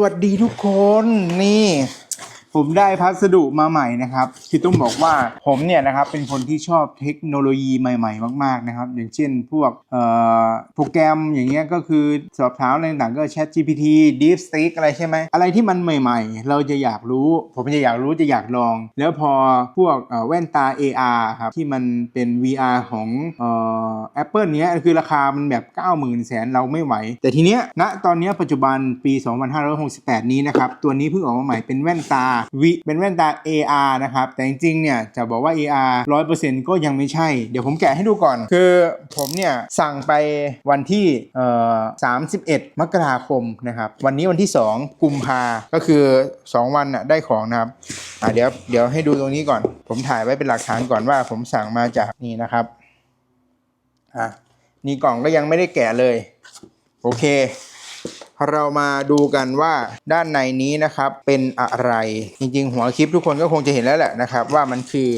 วัสดีทุกคนนี่ ผมได้พัสดุมาใหม่นะครับคือต้องบอกว่าผมเนี่ยนะครับเป็นคนที่ชอบเทคโนโลยีใหม่ ๆ มาก ๆนะครับ อย่างเช่นพวกโปรแกรมอย่างเงี้ยก็คือสอบถามอะไรต่างๆก็ Chat GPT DeepSeek อะไรใช่ไหมอะไรที่มันใหม่ ๆ เราจะอยากรู้ ผมจะอยากรู้จะอยากลอง แล้วพอพวกแว่นตา AR ครับที่มันเป็น VR ของออ Apple เนี้ยคือราคามันแบบ 90,000แสนเราไม่ไหว แต่ทีเนี้ยณตอนเนี้ยปัจจุบันปี 2568 นี้นะครับตัวนี้เพิ่งออกมาใหม่เป็นแว่นตาวิเป็นแว่นตา AR นะครับ แต่จริงๆเนี่ยจะบอกว่า AR 100%ก็ยังไม่ใช่ เดี๋ยวผมแกะให้ดูก่อน คือผมเนี่ยสั่งไปวันที่เอ่อ31 มกราคมนะครับ วันนี้วันที่ 2 กุมภาก็คือ 2 วันน่ะได้ของนะครับอะเดี๋ยวเดี๋ยวให้ดูตรงนี้ก่อน ผมถ่ายไว้เป็นหลักฐานก่อนว่าผมสั่งมาจากนี่นะครับอะนี่กล่องก็ยังไม่ได้แกะเลย โอเค เรามาดูกันว่าด้านในนี้นะครับเป็นอะไร จริงๆ หัวคลิปทุกคนก็คงจะเห็นแล้วแหละนะครับ ว่ามันคือ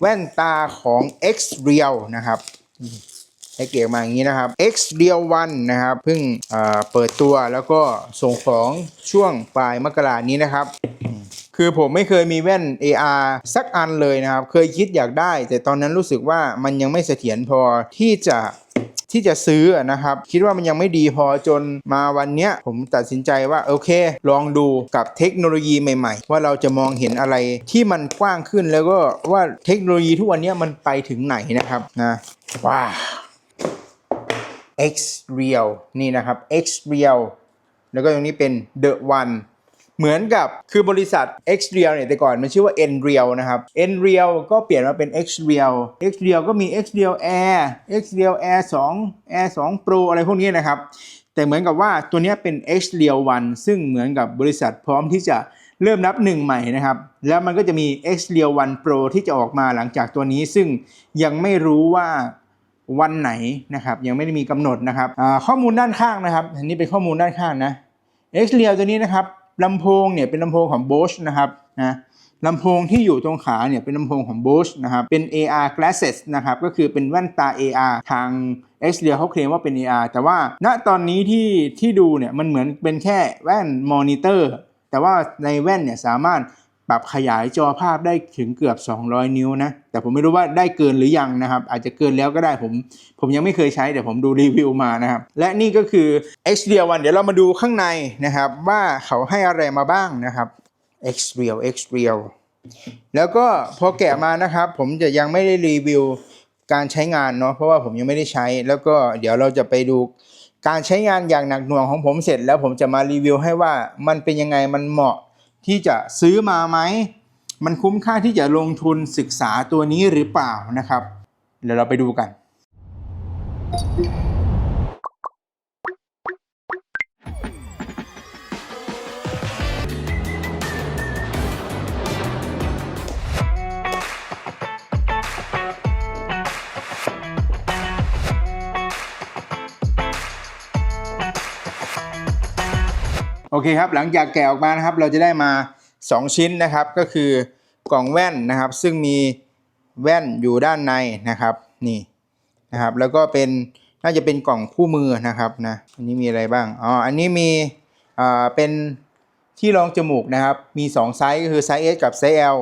แว่นตาของ X Real นะครับให้เกียมาอย่างนี้นะครับ X Real 1นะครับเพิ่งเอ่อเปิดตัวแล้วก็ส่งของช่วงปลายมกรานี้นะครับคือผมไม่เคยมีแว่น AR สักอันเลยนะครับ เคยคิดอยากได้ แต่ตอนนั้นรู้สึกว่ามันยังไม่เสถียรพอที่จะ ที่จะซื้อนะครับ คิดว่ามันยังไม่ดีพอจนมาวันเนี้ยผมตัดสินใจว่าโอเค ลองดูกับเทคโนโลยีใหม่ ๆ ว่าเราจะมองเห็นอะไรที่มันกว้างขึ้นแล้วก็ว่าเทคโนโลยีทุกวันนี้มันไปถึงไหนนะครับนะว้า X Real นี่นะครับ X Real แล้วก็ตรงนี้เป็น The One เหมือนกับคือบริษัท X Real เนี่ยแต่ก่อนมันชื่อว่า N Real นะครับ N Real ก็เปลี่ยนมาเป็น X Real X Real ก็มี X Real Air X Real Air 2 Air 2 Pro อะไรพวกนี้นะครับ แต่เหมือนกับว่าตัวนี้เป็น X Real 1 ซึ่งเหมือนกับบริษัทพร้อมที่จะเริ่มนับหนึ่งใหม่นะครับ แล้วมันก็จะมี X Real 1 Pro ที่จะออกมาหลังจากตัวนี้ ซึ่งยังไม่รู้ว่าวันไหนนะครับยังไม่ได้มีกำหนดนะครับข้อมูลด้านข้างนะครับอันนี้เป็นข้อมูลด้านข้างนะ X r e a l ตัวนี้นะครับ ลำโพงเนี่ยเป็นลำโพงของ Bosch นะครับนะลำโพงที่อยู่ตรงขาเนี่ยเป็นลำโพงของ Bosch นะครับเป็น AR glasses นะครับก็คือเป็นแว่นตา AR ทาง X r e a l เขาเคลมว่าเป็น AR แต่ว่าณตอนนี้ที่ที่ดูเนี่ยมันเหมือนเป็นแค่แว่นมอนิเตอร์แต่ว่าในแว่นเนี่ยสามารถ ปรับขยายจอภาพได้ถึงเกือบ 200 นิ้วนะ แต่ผมไม่รู้ว่าได้เกินหรือยังนะครับ อาจจะเกินแล้วก็ได้ผม ผมยังไม่เคยใช้แต่ผมดูรีวิวมานะครับ และนี่ก็คือ X Real 1เดี๋ยวเรามาดูข้างในนะครับ ว่าเขาให้อะไรมาบ้างนะครับ X Real X Real แล้วก็พอแกะมานะครับ ผมจะยังไม่ได้รีวิวการใช้งานเนาะเพราะว่าผมยังไม่ได้ใช้ แล้วก็เดี๋ยวเราจะไปดูการใช้งานอย่างหนักหน่วงของผมเสร็จแล้วผมจะมารีวิวให้ว่ามันเป็นยังไงมันเหมาะ ที่จะซื้อมาไหม มันคุ้มค่าที่จะลงทุนศึกษาตัวนี้หรือเปล่านะครับ เดี๋ยวเราไปดูกัน โอเคครับหลังจากแกะออกมานะครับเราจะได้มา 2 ชิ้นนะครับก็คือกล่องแว่นนะครับ ซึ่งมีแว่นอยู่ด้านในนะครับนี่นะครับแล้วก็เป็นน่าจะเป็นกล่องคู่มือนะครับนะอันนี้มีอะไรบ้างอ๋ออันนี้มีอ่าเป็นที่รองจมูกนะครับมี 2 ไซส์ก็คือไซส์ S กับไซส์ L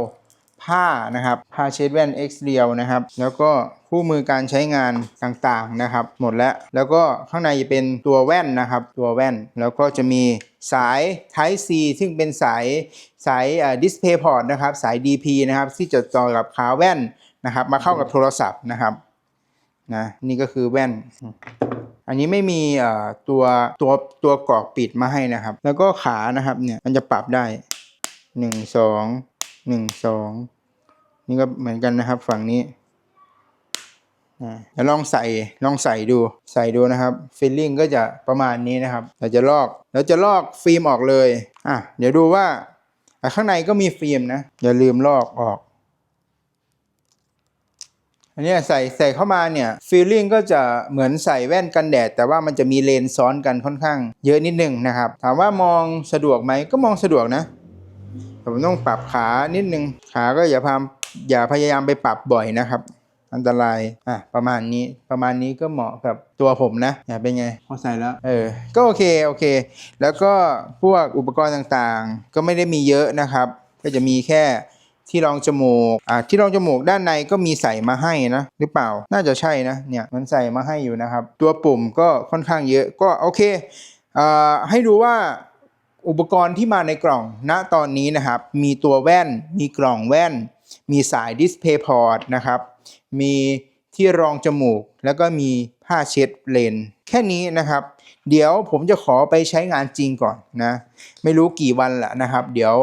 ผ้านะครับผ้าเช็ดแว่น X เรียวนะครับ แล้วก็ คู่มือการใช้งานต่างๆนะครับ หมดแล้วแล้วก็ข้างในจะเป็นตัวแว่นนะครับ ตัวแว่นแล้วก็จะมีสาย Type C ซึ่งเป็นสายสาย Display Port นะครับ สาย DP นะครับ ที่จะต่อกับขาแว่นนะครับ มาเข้ากับโทรศัพท์นะครับนะนี่ก็คือแว่น อันนี้ไม่มีตัวตัวตัวกรอกปิดมาให้นะครับ แล้วก็ขานะครับเนี่ยมันจะปรับได้หนึ่งสองหนึ่งสองนี่ก็เหมือนกันนะครับฝั่งนี้ เดี๋ยวลองใส่ลองใส่ดูใส่ดูนะครับฟิลลิ่งก็จะประมาณนี้นะครับเราจะลอกเราจะลอกฟิล์มออกเลยอะเดี๋ยวดูว่าข้างในก็มีฟิล์มนะอย่าลืมลอกออกอันนี้ใส่ใส่เข้ามาเนี่ยฟีลลิ่งก็จะเหมือนใส่แว่นกันแดด แต่ว่ามันจะมีเลนส์ซ้อนกันค่อนข้าง เยอะนิดนึงนะครับ ถามว่ามองสะดวกไหมก็มองสะดวกนะแต่ผมต้องปรับขานิดนึงขาก็อย่าพามอย่าพยายามไปปรับบ่อยนะครับ อันตรายอะประมาณนี้ประมาณนี้ก็เหมาะกับตัวผมนะอะเป็นไงพอใส่แล้วเออก็โอเคโอเค แล้วก็พวกอุปกรณ์ต่างๆ ก็ไม่ได้มีเยอะนะครับ ก็จะมีแค่ที่รองจมูก อ่า ที่รองจมูกด้านในก็มีใส่มาให้นะ หรือเปล่า น่าจะใช่นะ เนี่ยมันใส่มาให้อยู่นะครับ ตัวปุ่มก็ค่อนข้างเยอะก็โอเค อ่า ให้ดูว่าอุปกรณ์ที่มาในกล่องณตอนนี้นะครับ มีตัวแว่น มีกล่องแว่น มีสายดิสเพย์พอร์ตนะครับ มีที่รองจมูก แล้วก็มีผ้าเช็ดเลนส์แค่นี้นะครับ เดี๋ยวผมจะขอไปใช้งานจริงก่อนนะ ไม่รู้กี่วันละนะครับ เดี๋ยว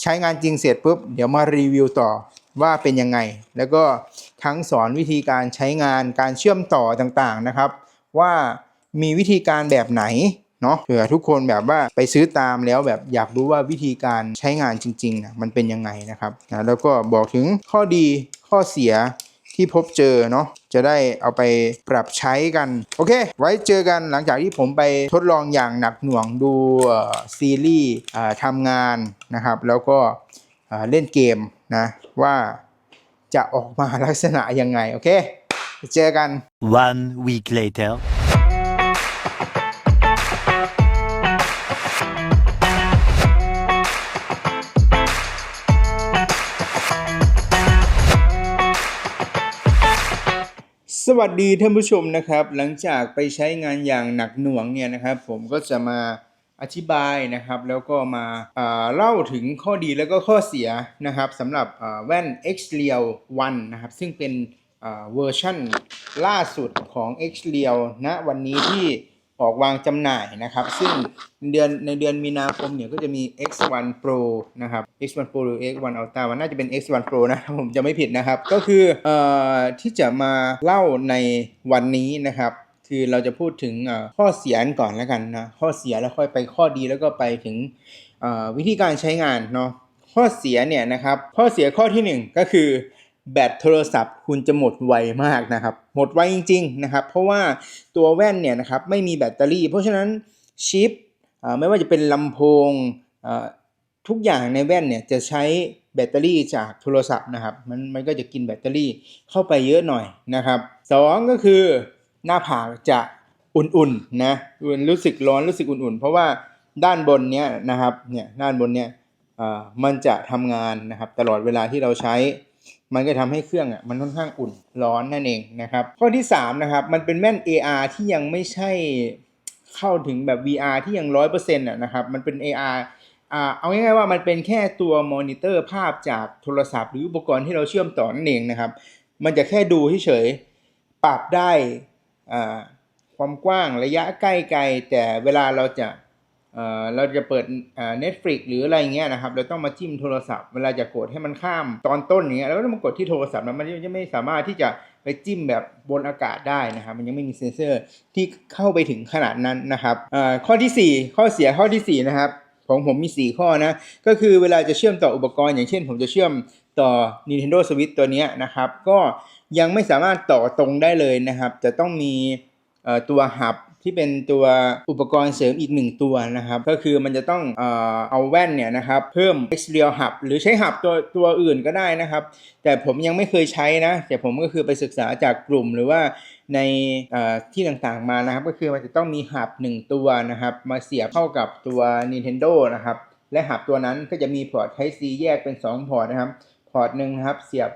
ใช้งานจริงเสร็จปุ๊บ เดี๋ยวมารีวิวต่อว่าเป็นยังไง แล้วก็ทั้งสอนวิธีการใช้งานการเชื่อมต่อต่างๆนะครับ ว่ามีวิธีการแบบไหนเนาะเผื่อทุกคนแบบว่าไปซื้อตามแล้วแบบอยากรู้ว่าวิธีการใช้งานจริงๆนะมันเป็นยังไงนะครับนะแล้วก็บอกถึงข้อดีข้อเสีย ที่พบเจอเนาะจะได้เอาไปปรับใช้กัน โอเค ไว้เจอกันหลังจากที่ผมไปทดลองอย่างหนักหน่วงดูซีรีส์ทำงานนะครับ แล้วก็เล่นเกมนะ ว่าจะออกมาลักษณะยังไง โอเค เจอกัน One week later. สวัสดีท่านผู้ชมนะครับ หลังจากไปใช้งานอย่างหนักหน่วงเนี่ยนะครับ ผมก็จะมาอธิบายนะครับแล้วก็มาอ่าเล่าถึงข้อดีแล้วก็ข้อเสียนะครับสำหรับอ่าแว่น X Real 1นะครับ ซึ่งเป็นเวอร์ชั่นล่าสุดของ X Real ณวันนี้ที่ ออกวางจำหน่ายนะครับ ซึ่งเดือนในเดือนมีนาคมเนี่ยก็จะมี X1 Pro นะครับ X1 Pro หรือ X1 Ultra มันน่าจะเป็น X1 Pro นะถ้าผมจะไม่ผิดนะครับ ก็คือออที่จะมาเล่าในวันนี้นะครับคือเราจะพูดถึงข้อเสียก่อนแล้วกันนะข้อเสียแล้วค่อยไปข้อดีแล้วก็ไปถึงวิธีการใช้งานเนาะข้อเสียเนี่ยนะครับข้อเสียข้อที่หนึ่งก็คือ แบตโทรศัพท์คุณจะหมดไวมากนะครับ หมดไวจริงๆนะครับ เพราะว่าตัวแว่นเนี่ยนะครับไม่มีแบตเตอรี่ เพราะฉะนั้นชิปไม่ว่าจะเป็นลำโพงทุกอย่างในแว่นเนี่ยจะใช้แบตเตอรี่จากโทรศัพท์นะครับ มันมันก็จะกินแบตเตอรี่เข้าไปเยอะหน่อยนะครับสองก็คือหน้าผากจะอุ่นๆนะรู้สึกร้อนรู้สึกอุ่นๆ เพราะว่าด้านบนเนี้ยนะครับเนี่ยด้านบนเนี้ยมันจะทำงานนะครับตลอดเวลาที่เราใช้ มันก็ทำให้เครื่องอะมันค่อนข้างอุ่นร้อนนั่นเองนะครับ ข้อที่3นะครับมันเป็นแว่น AR ที่ยังไม่ใช่เข้าถึงแบบ VR ที่ยังร้อยเปอร์เซ็นต์นะครับมันเป็น AR อ่าเอาง่ายๆว่ามันเป็นแค่ตัวมอนิเตอร์ภาพจากโทรศัพท์หรืออุปกรณ์ที่เราเชื่อมต่อนั่นเองนะครับ มันจะแค่ดูเฉยๆปรับได้อ่าความกว้างระยะใกล้ไกลแต่เวลาเราจะ เราจะเปิดอ่า Netflix หรืออะไรเงี้ยนะครับ เราต้องมาจิ้มโทรศัพท์เวลาจะกดให้มันข้ามตอนต้นอย่างเงี้ยเราก็ต้องมากดที่โทรศัพท์นะมันจะไม่สามารถที่จะไปจิ้มแบบบนอากาศได้นะครับ มันยังไม่มีเซ็นเซอร์ที่เข้าไปถึงขนาดนั้นนะครับข้อทีสี่4 ข้อเสียข้อทีสี่ 4 นะครับ ของผมมี 4 ข้อนะก็คือเวลาจะเชื่อมต่ออุปกรณ์ อย่างเช่น ผมจะเชื่อมต่อ Nintendo Switch ตัวนี้นะครับ ก็ยังไม่สามารถต่อตรงได้เลยนะครับ จะต้องมีตัวหับ ที่เป็นตัวอุปกรณ์เสริมอีกหนึ่งตัวนะครับ ก็คือมันจะต้องเอ่อเอาแว่นเนี่ยนะครับ เพิ่ม X Real Hub หรือใช้หับตัวตัวอื่นก็ได้นะครับ แต่ผมยังไม่เคยใช้นะ แต่ผมก็คือไปศึกษาจากกลุ่มหรือว่าในที่ต่างๆมานะครับ ก็คือมันจะต้องมีหับหนึ่งตัวนะครับ มาเสียบเข้ากับตัว Nintendo นะครับ และหับตัวนั้นก็จะมีพอร์ต Type C แยกเป็น 2 พอร์ตนะครับ พอร์ตหนึ่งนะครับเสียบ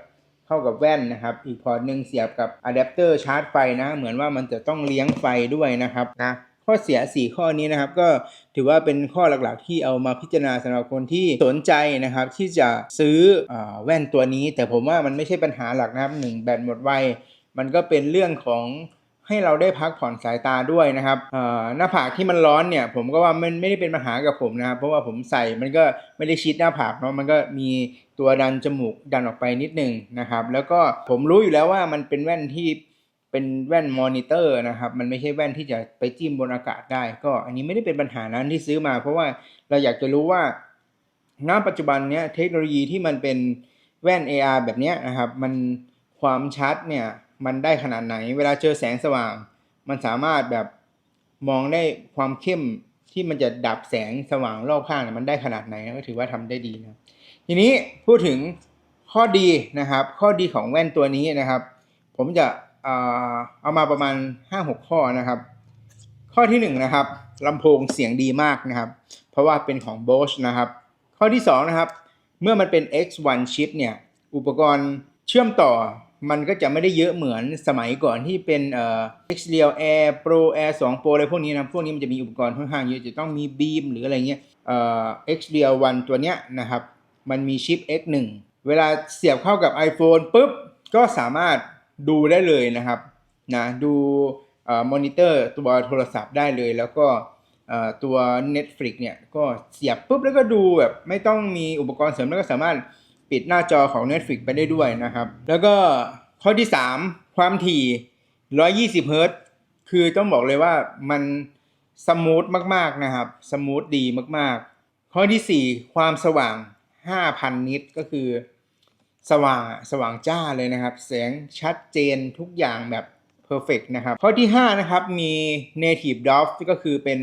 เข้ากับแว่นนะครับ อีกพอร์ตหนึ่งเสียบกับอะแดปเตอร์ชาร์จไฟนะ เหมือนว่ามันจะต้องเลี้ยงไฟด้วยนะครับนะข้อเสีย 4 ข้อนี้นะครับก็ถือว่าเป็นข้อหลักๆที่เอามาพิจารณาสำหรับคนที่สนใจนะครับ ที่จะซื้ออแว่นตัวนี้ แต่ผมว่ามันไม่ใช่ปัญหาหลักนะครับหนึ่งแบตหมดไวมันก็เป็นเรื่องของ ให้เราได้พักผ่อนสายตาด้วยนะครับหน้าผากที่มันร้อนเนี่ยผมก็ว่ามันไม่ได้เป็นปัญหากับผมนะครับ เพราะว่าผมใส่มันก็ไม่ได้ชิดหน้าผากเนาะมันก็มีตัวดันจมูกดันออกไปนิดนึงนะครับ แล้วก็ผมรู้อยู่แล้วว่ามันเป็นแว่นที่เป็นแว่นมอนิเตอร์นะครับ มันไม่ใช่แว่นที่จะไปจิ้มบนอากาศได้ ก็อันนี้ไม่ได้เป็นปัญหานั้นที่ซื้อมา เพราะว่าเราอยากจะรู้ว่าณปัจจุบันเนี้ยเทคโนโลยีที่มันเป็นแว่น AR แบบเนี้ยนะครับ มันความชัดเนี่ย มันได้ขนาดไหน เวลาเจอแสงสว่าง มันสามารถแบบมองได้ความเข้มที่มันจะดับแสงสว่างรอบข้างมันได้ขนาดไหนก็ถือว่าทำได้ดีนะทีนี้พูดถึงข้อดีนะครับ ข้อดีของแว่นตัวนี้นะครับ ผมจะเอ่อเอามาประมาณ 5-6 ข้อนะครับ ข้อที่1นะครับลำโพงเสียงดีมากนะครับ เพราะว่าเป็นของ Bosch นะครับ ข้อที่ 2 นะครับ เมื่อมันเป็น X1 ชิปเนี่ย อุปกรณ์เชื่อมต่อ มันก็จะไม่ได้เยอะเหมือนสมัยก่อนที่เป็นเอ่อ Xreal Air Pro Air 2 Pro อะไรพวกนี้นะพวกนี้มันจะมีอุปกรณ์ค่อนข้างเยอะจะต้องมี Beam หรืออะไรเงี้ยเอ่อ Xreal 1ตัวเนี้ยนะครับ มันมีชิป X1 เวลาเสียบเข้ากับ iPhone ปุ๊บ ก็สามารถดูได้เลยนะครับนะดูเอ่อมอนิเตอร์ตัวโทรศัพท์ได้เลย แล้วก็ตัว Netflix เนี่ยก็เสียบปุ๊บแล้วก็ดูแบบไม่ต้องมีอุปกรณ์เสริมแล้วก็สามารถ ปิดหน้าจอของ Netflix ไปได้ด้วยนะครับ แล้วก็ข้อที่ 3 ความถี่ 120เฮิรตคือต้องบอกเลยว่ามันสมูทมากๆนะครับ สมูทดีมากๆ ข้อทีสี่ 4 ความสว่าง 5,000 นิตก็คือ สว่างสว่างจ้าเลยนะครับ แสงชัดเจนทุกอย่างแบบเพอร์เฟกนะครับ ข้อที่ 5 นะครับมี native DOF ก็คือเป็น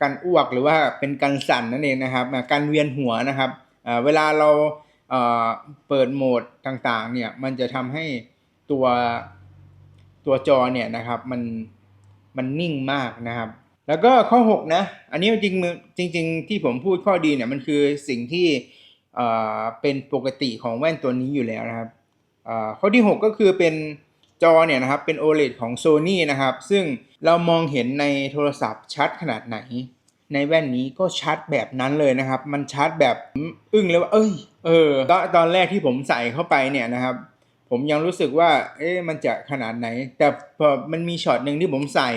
การอ้วกหรือว่าเป็นการสั่นนั่นเองนะครับ การเวียนหัวนะครับเวลาเรา เปิดโหมดต่างๆเนี่ยมันจะทำให้ตัวตัวจอเนี่ยนะครับมันมันนิ่งมากนะครับ แล้วก็ข้อ 6 นะ อันนี้จริงจริงๆที่ผมพูดข้อดีเนี่ยมันคือสิ่งที่เป็นปกติของแว่นตัวนี้อยู่แล้วนะครับข้อที่ 6 ก็คือเป็นจอเนี่ยนะครับเป็น OLED ของ Sony นะครับ ซึ่งเรามองเห็นในโทรศัพท์ชัดขนาดไหน ในแว่นนี้ก็ชัดแบบนั้นเลยนะครับ มันชัดแบบอึ้งเลยว่าเอ้ย เออตอนตอนแรกที่ผมใส่เข้าไปเนี่ยนะครับ ผมยังรู้สึกว่า เอ๊ะมันจะขนาดไหน แต่พอมันมีช็อตหนึ่งที่ผมใส่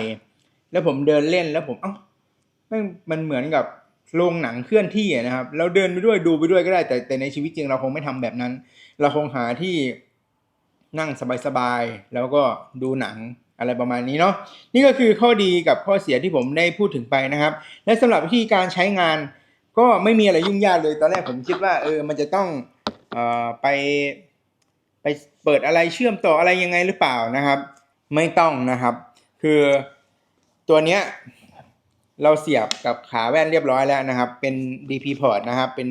แล้วผมเดินเล่นแล้วผมเอ้าม่งมันเหมือนกับโรงหนังเคลื่อนที่นะครับ เราเดินไปด้วยดูไปด้วยก็ได้ แต่แต่ในชีวิตจริงเราคงไม่ทำแบบนั้น เราคงหาที่นั่งสบายๆแล้วก็ดูหนังอะไรประมาณนี้เนาะนี่ก็คือข้อดีกับข้อเสียที่ผมได้พูดถึงไปนะครับ และสำหรับวิธีการใช้งาน ก็ไม่มีอะไรยุ่งยากเลยตอนแรกผมคิดว่าเออมันจะต้องออไปไปเปิดอะไรเชื่อมต่ออะไรยังไงหรือเปล่านะครับ ไม่ต้องนะครับ คือตัวเนี้ยเราเสียบกับขาแว่นเรียบร้อยแล้วนะครับ เป็น DP port นะครับ เป็น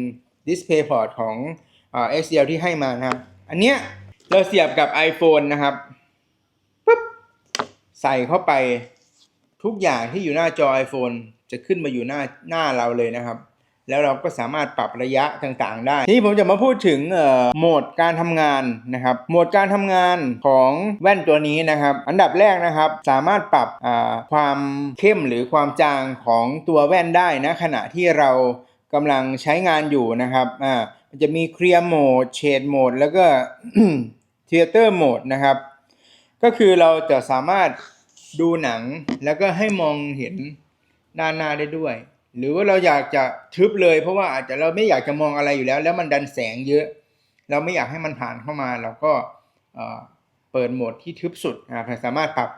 display port ของเอ่อ XL ที่ให้มานะครับ อันเนี้ยเราเสียบกับ iPhone นะครับปุ๊บใส่เข้าไปทุกอย่างที่อยู่หน้าจอ iPhone จะขึ้นมาอยู่หน้าหน้าเราเลยนะครับ แล้วเราก็สามารถปรับระยะต่างๆ ได้ทีนี้ผมจะมาพูดถึงโหมดการทำงานนะครับ โหมดการทำงานของแว่นตัวนี้นะครับ อันดับแรกนะครับ สามารถปรับความเข้มหรือความจางของตัวแว่นได้นะ ขณะที่เรากำลังใช้งานอยู่นะครับอ่ามันจะมี Clear Mode Shade Mode แล้วก็ Theater Mode นะครับ ก็คือเราจะสามารถดูหนังแล้วก็ให้มองเห็นด้านหน้าได้ด้วย หรือว่าเราอยากจะทึบเลย เพราะว่าอาจจะเราไม่อยากจะมองอะไรอยู่แล้ว แล้วมันดันแสงเยอะ เราไม่อยากให้มันผ่านเข้ามาเราก็เปิดโหมดที่ทึบสุดนะครับสามารถปรับ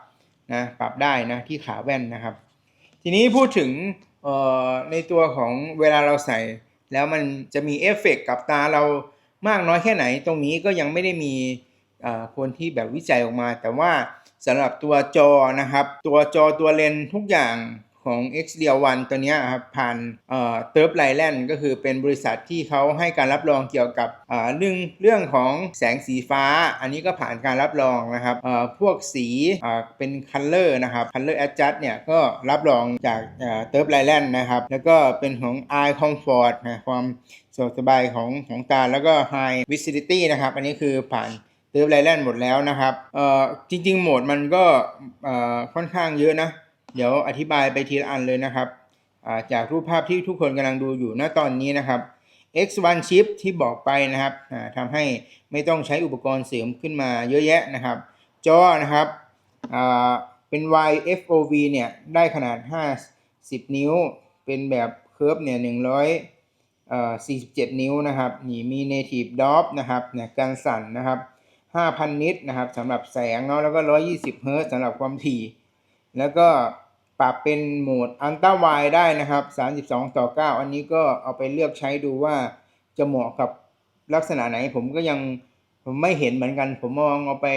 นะปรับได้นะที่ขาแว่นนะครับ ทีนี้พูดถึงในตัวของเวลาเราใส่ แล้วมันจะมีเอฟเฟกต์กับตาเรามากน้อยแค่ไหน ตรงนี้ก็ยังไม่ได้มีคนที่แบบวิจัยออกมา แต่ว่าสำหรับตัวจอนะครับ ตัวจอตัวเลนทุกอย่าง ของ X r e a l 1ตัวนี้ครับผ่านเอ่อเติร์ฟไลแลนด์ก็คือเป็นบริษัทที่เขาให้การรับรองเกี่ยวกับเอ่อเรื่องเรื่องของแสงสีฟ้า อันนี้ก็ผ่านการรับรองนะครับเอ่อพวกสีเอ่อเป็นคัลเลอร์นะครับคัลเลอร์แอดจัดเนี่ยก็รับรองจากเติร์ฟไลแลนด์นะครับ แล้วก็เป็นของ Eye Comfort นะความสะดวกสบายของของตาแล้วก็ High Visibility นะครับ อันนี้คือผ่านเติร์ฟไลแลนด์หมดแล้วนะครับ เอ่อจริง ๆ โหมดมันก็เอ่อค่อนข้างเยอะนะ เดี๋ยวอธิบายไปทีละอันเลยนะครับาจากรูปภาพที่ทุกคนกำลังดูอยู่ณตอนนี้นะครับ X1 chip ที่บอกไปนะครับทำให้ไม่ต้องใช้อุปกรณ์เสริมขึ้นมาเยอะแยะนะครับ จอนะครับเป็น YFOV เนี่ยได้ขนาด 50 นิ้ว เป็นแบบเคิร์ฟเนี่ย100 47 นิ้วนะครับนี่มี native DOF นะครับเนี่ยการสั่นนะครับ 5,000 นิตนะครับสำหรับแสงเนาะแล้วก็ 120 เฮิรตสำหรับความถี่ แล้วก็ ปรับเป็นโหมด Ultra Wide ได้นะครับ 32 ต่อ 9 อันนี้ก็เอาไปเลือกใช้ดูว่าจะเหมาะกับลักษณะไหน ผมก็ยังผมไม่เห็นเหมือนกัน ผมมองเอาไป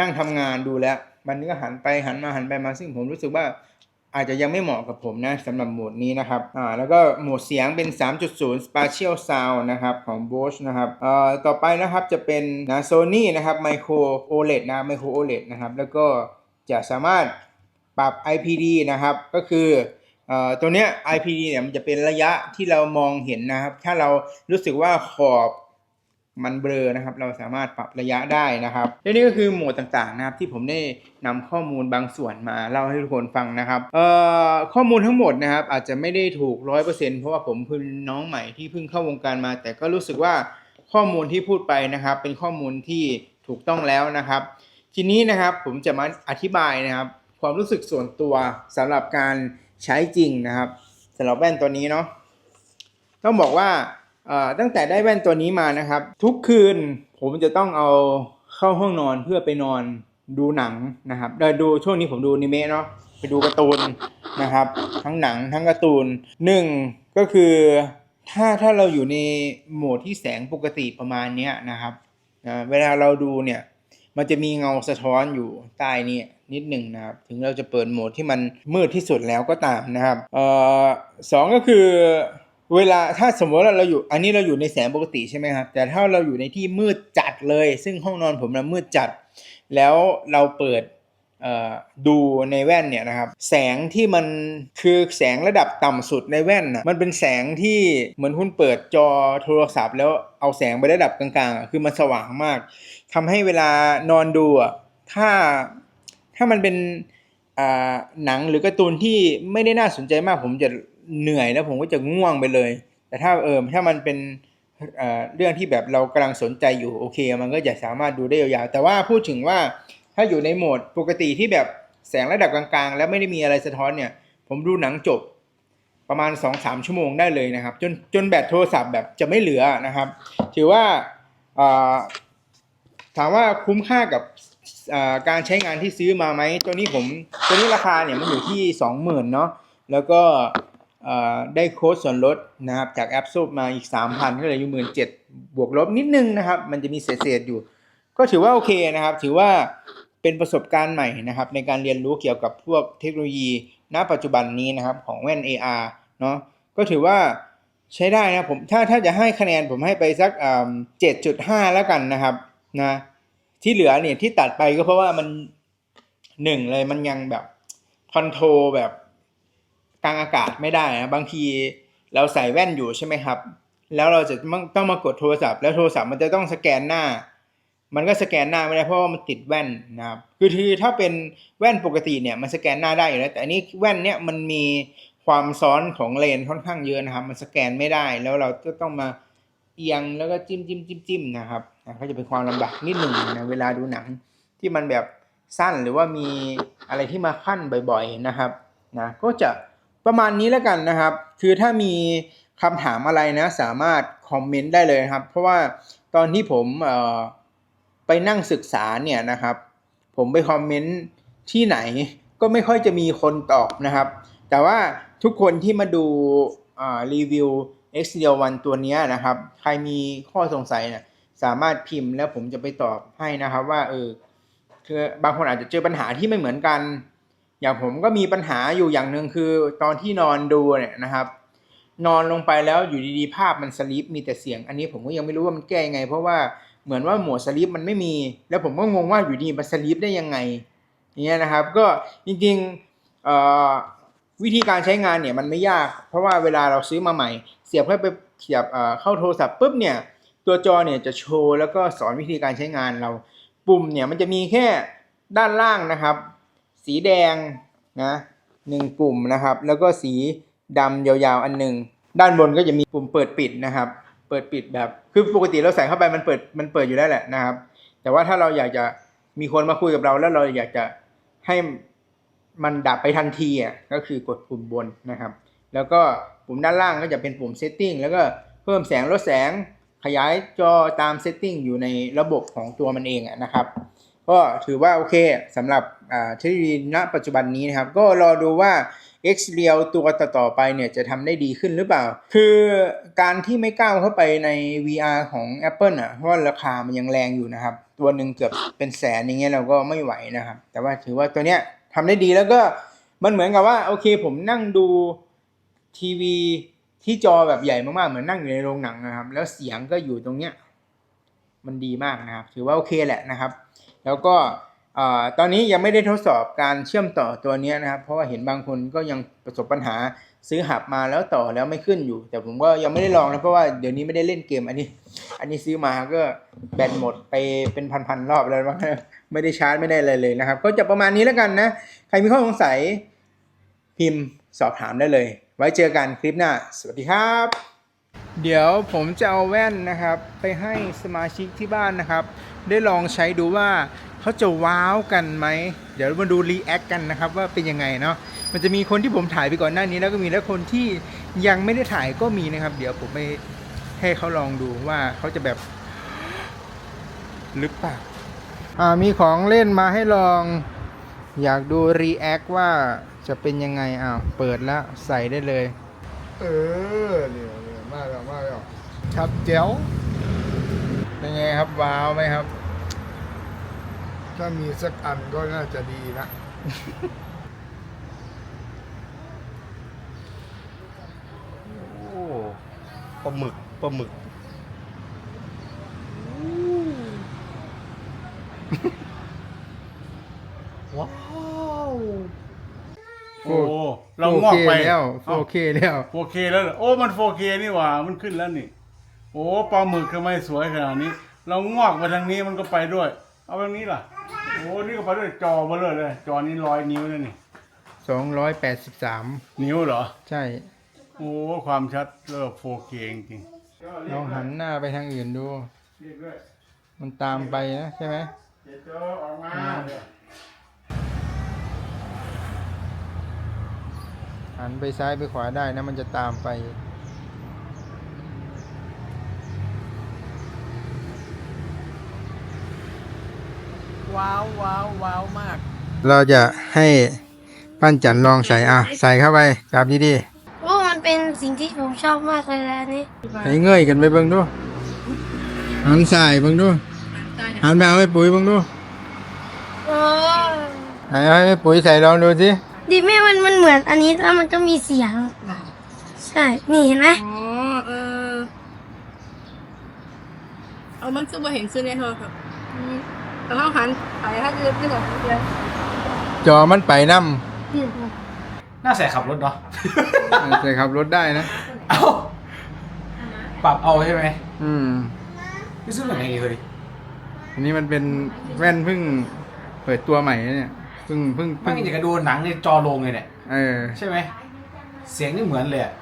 นั่งทำงานดูแล้ว มันก็หันไปหันมาหันไปมาซึ่งผมรู้สึกว่าอาจจะยังไม่เหมาะกับผมนะสำหรับโหมดนี้นะครับ อ่า แล้วก็โหมดเสียงเป็น 3.0 Spatial Sound นะครับ ของ Bosch นะครับ เอ่อ ต่อไปนะครับจะเป็นนะ Sony นะครับ Micro OLED นะ Micro OLED นะครับ แล้วก็จะสามารถ ปรับ IPD นะครับ ก็คืออตัวเนี้ย IPD เนี่ยมันจะเป็นระยะที่เรามองเห็นนะครับ ถ้าเรารู้สึกว่าขอบมันเบลอนะครับ เราสามารถปรับระยะได้นะครับและนี่ก็คือโหมดต่างๆนะครับ ที่ผมได้นำข้อมูลบางส่วนมาเล่าให้ทุกคนฟังนะครับเอ่อข้อมูลทั้งหมดนะครับ อาจจะไม่ได้ถูกร้อยเปอร์เซ็นเพราะว่าผมเพิ่งน้องใหม่ที่เพิ่งเข้าวงการมา แต่ก็รู้สึกว่าข้อมูลที่พูดไปนะครับ เป็นข้อมูลที่ถูกต้องแล้วนะครับ ทีนี้นะครับผมจะมาอธิบายนะครับ ความรู้สึกส่วนตัวสำหรับการใช้จริงนะครับสำหรับแว่นตัวนี้เนาะต้องบอกว่าตั้งแต่ได้แว่นตัวนี้มานะครับ ทุกคืนผมจะต้องเอาเข้าห้องนอนเพื่อไปนอนดูหนังนะครับเดินดูช่วงนี้ผมดูนิเมะเนาะไปดูการ์ตูนนะครับ ทั้งหนังทั้งการ์ตูนหนึ่งก็คือถ้าถ้าเราอยู่ในโหมดที่แสงปกติประมาณนี้นะครับเวลาเราดูเนี่ย มันจะมีเงาสะท้อนอยู่ใต้นี่นิดหนึ่งนะครับ ถึงเราจะเปิดโหมดที่มันมืดที่สุดแล้วก็ตามนะครับเอ่อสองก็คือเวลาถ้าสมมติว่าเราอยู่อันนี้เราอยู่ในแสงปกติใช่ไหมครับ แต่ถ้าเราอยู่ในที่มืดจัดเลย ซึ่งห้องนอนผมนะมืดจัด แล้วเราเปิด ดูในแว่นเนี่ยนะครับแสงที่มันคือแสงระดับต่ำสุดในแว่นนะมันเป็นแสงที่เหมือนคุณเปิดจอโทรศัพท์ แล้วเอาแสงไประดับกลางๆคือมันสว่างมากทำให้เวลานอนดูอะถ้าถ้ามันเป็นหนังหรือการ์ตูนที่ไม่ได้น่าสนใจมาก ผมจะเหนื่อยแล้วผมก็จะง่วงไปเลย แต่ถ้าเออถ้ามันเป็นเเรื่องที่แบบเรากำลังสนใจอยู่โอเค มันก็จะสามารถดูได้ยาวๆแต่ว่าพูดถึงว่า ถ้าอยู่ในโหมดปกติที่แบบแสงระดับกลางๆ แล้วไม่ได้มีอะไรสะท้อนเนี่ย ผมดูหนังจบประมาณ 2-3 ชั่วโมงได้เลยนะครับ จนจนแบตโทรศัพท์แบบจะไม่เหลือนะครับ ถือว่าถามว่าคุ้มค่ากับการใช้งานที่ซื้อมาไหมตัวนี้ผมตัวนี้ราคาเนี่ยมันอยู่ที่สองหมื่นเนาะแล้วก็ได้โค้ดส่วนลดนะครับจากแอปซูมาอีกสามพันก็เลยอยู่หมื่นเจ็ดบวกลบนิดนึงนะครับ มันจะมีเศษๆอยู่ ก็ถือว่าโอเคนะครับ ถือว่า เป็นประสบการณ์ใหม่นะครับในการเรียนรู้เกี่ยวกับพวกเทคโนโลยี ณ ปัจจุบันนี้นะครับของแว่น AR เนาะก็ถือว่าใช้ได้นะผมถ้าถ้าจะให้คะแนนผมให้ไปสักเจ็ดจุดห้าแล้วกันนะครับนะที่เหลือเนี่ยที่ตัดไปก็เพราะว่ามันหนึ่งเลยมันยังแบบคอนโทรแบบกลางอากาศไม่ได้นะบางทีเราใส่แว่นอยู่ใช่ไหมครับ แล้วเราจะต้องมากดโทรศัพท์ แล้วโทรศัพท์มันจะต้องสแกนหน้า มันก็สแกนหน้าไม่ได้เพราะว่ามันติดแว่นนะครับคือคือถ้าเป็นแว่นปกติเนี่ยมันสแกนหน้าได้อยู่แล้วแต่อันนี้แว่นเนี่ยมันมีความซ้อนของเลนค่อนข้างเยอะนะครับ มันสแกนไม่ได้แล้วเราก็ต้องมาเอียงแล้วก็จิ้มจิ้มจิ้มจิ้มนะครับอะก็จะเป็นความลำบากนิดหนึ่งนะเวลาดูหนังที่มันแบบสั้นหรือว่ามีอะไรที่มาขั้นบ่อยๆนะครับนะก็จะประมาณนี้แล้วกันนะครับ คือถ้ามีคำถามอะไรนะสามารถคอมเมนต์ได้เลยครับ เพราะว่าตอนที่ผมเอ่อ ไปนั่งศึกษาเนี่ยนะครับ ผมไปคอมเมนต์ที่ไหนก็ไม่ค่อยจะมีคนตอบนะครับ แต่ว่าทุกคนที่มาดูรีวิว x d l 1ตัวนี้นะครับ ใครมีข้อสงสัยนี่ยสามารถพิมพ์แล้วผมจะไปตอบให้นะครับว่าเออคือบางคนอาจจะเจอปัญหาที่ไม่เหมือนกัน อย่างผมก็มีปัญหาอยู่อย่างหนึ่งคือตอนที่นอนดูเนี่ยนะครับ นอนลงไปแล้วอยู่ดีๆ ภาพมันสลิปมีแต่เสียง อันนี้ผมก็ยังไม่รู้ว่ามันแก้ยังไง เพราะว่า เหมือนว่าหมวดสลิปมันไม่มี แล้วผมก็งงว่าอยู่ดีมันสลิปได้ยังไงอย่างเงี้ยนะครับ ก็จริงๆวิธีการใช้งานเนี่ยมันไม่ยาก เพราะว่าเวลาเราซื้อมาใหม่ เสียบเข้าไปเสียบเอ่อเข้าโทรศัพท์ปุ๊บเนี่ยตัวจอเนี่ยจะโชว์แล้วก็สอนวิธีการใช้งานเรา ปุ่มเนี่ยมันจะมีแค่ด้านล่างนะครับ สีแดงนะหนึ่งปุ่มนะครับ แล้วก็สีดำยาวๆอันหนึ่งด้านบนก็จะมีปุ่มเปิดปิดนะครับ เปิดปิดแบบคือปกติเราใส่เข้าไปมันเปิดมันเปิดอยู่แล้แหละนะครับ แต่ว่าถ้าเราอยากจะมีคนมาคุยกับเรา แล้วเราอยากจะให้มันดับไปทันทีอะก็คือกดปุ่มบนนะครับ แล้วก็ปุ่มด้านล่างก็จะเป็นปุ่ม setting แล้วก็เพิ่มแสงลดแสงขยายจอตาม setting อยู่ในระบบของตัวมันเองอะนะครับ ก็ถือว่าโอเคสำหรับเทคโนโลยีณปัจจุบันนี้นะครับ ก็รอดูว่า X r e a l ตัวต่อๆไปเนี่ยจะทำได้ดีขึ้นหรือเปล่า คือการที่ไม่ก้าวเข้าไปใน VR ของ Apple อะเพราะราคามันยังแรงอยู่นะครับ ตัวหนึ่งเกือบเป็นแสนอย่างเงี้ยเราก็ไม่ไหวนะครับ แต่ว่าถือว่าตัวเนี้ยทำได้ดีแล้วก็มันเหมือนกับว่าโอเคผมนั่งดูทีวีที่จอแบบใหญ่มากๆ เหมือนนั่งอยู่ในโรงหนังนะครับ แล้วเสียงก็อยู่ตรงเนี้ยมันดีมากนะครับ ถือว่าโอเคแหละนะครับ แล้วก็ ตอนนี้ยังไม่ได้ทดสอบการเชื่อมต่อตัวนี้นะครับ เพราะว่าเห็นบางคนก็ยังประสบปัญหาซื้อหับมาแล้วต่อแล้วไม่ขึ้นอยู่ แต่ผมก็ยังไม่ได้ลองนะเพราะว่าเดี๋ยวนี้ไม่ได้เล่นเกมอันนี้ อันนี้ซื้อมาก็แบตหมดไปเป็นพันๆรอบแล้วมั้งไม่ได้ชาร์จไม่ได้อะไรเลยนะครับ ก็จะประมาณนี้แล้วกันนะ ใครมีข้อสงสัยพิมพ์สอบถามได้เลย ไว้เจอกันคลิปหน้า สวัสดีครับ เดี๋ยวผมจะเอาแว่นนะครับ ไปให้สมาชิกที่บ้านนะครับ ได้ลองใช้ดูว่า เขาจะว้าวกันไหม เดี๋ยวมาดูรีแอคกันนะครับว่าเป็นยังไงเนาะ มันจะมีคนที่ผมถ่ายไปก่อนหน้านี้แล้วก็มีแล้วคนที่ยังไม่ได้ถ่ายก็มีนะครับ เดี๋ยวผมไปให้เขาลองดูว่าเขาจะแบบลึกปะอ่ามีของเล่นมาให้ลอง อยากดูรีแอคว่าจะเป็นยังไงอ้าวเปิดแล้วใส่ได้เลย เออเนี่ยเนี่ยมากแล้วมากแล้วชัดแจ๋วเป็นไงครับว้าวไหมครับ ถ้ามีสักอันก็น่าจะดีนะ โอ้ปลาหมึกปลาหมึก ว้าวโอ้เรางอกไป 4K แล้ว 4K แล้วโ 4K แล้วเหรอโอ้มัน 4K นี่หว่ามันขึ้นแล้วนี่ โอ้ปลาหมึกทำไมสวยขนาดนี้ เรางอกมาทางนี้มันก็ไปด้วย เอาทางนี้ล่ะ โอ้นี่ก็ไปด้วยจอมาเลยเลยจอนี้ร้อยนิ้วนะนี่283นิ้วเหรอ ใช่ โอ้ความชัดเลิก 4K จริงลองหันหน้าไปทางอื่นดูๆเรียกด้วยมันตามไปนะใช่ไหมเดี๋ยวเจอออกมาหันไปซ้ายไปขวาได้นะ มันจะตามไป ว้าวว้าวว้าวมาก เราจะให้ปั้นจันลองใส่อะ ใส่เข้าไปจับดีโอ้มันเป็นสิ่งที่ผมชอบมากเลยนะอันนี่ๆให้เงยกันไปเบิ่งดูหันใส่เบิ่งดูหันไปเอาไปปุ๋ยเบิ่งดูโอ้ไหนเอาให้ปุ๋ยใส่ลองดูสิดีแม่มันมันเหมือนอันนี้แล้วมันก็มีเสียง ใช่ นี่เห็นไหมอ๋อเออ เอามันคือมาเห็นซื้อในโทรศัพท์อืม แต่เขาหันไปถ้าเกิดที่แบบเดียวจอมันไปนำน่าใส่ขับรถเนาะใส่ขับรถได้นะ เอาปรับเอาใช่ไหมอืม พี่ซื้อแบบไหนเลยอันนี้มันเป็นแว่นเพิ่งเปิดตัวใหม่นะเนี่ยเพิ่งเพิ่งไม่เพิ่งอยากจะดูหนังในจอโรงเลยเนี่ย เออ ใช่ไหม เสียงนี่เหมือนเลยอะ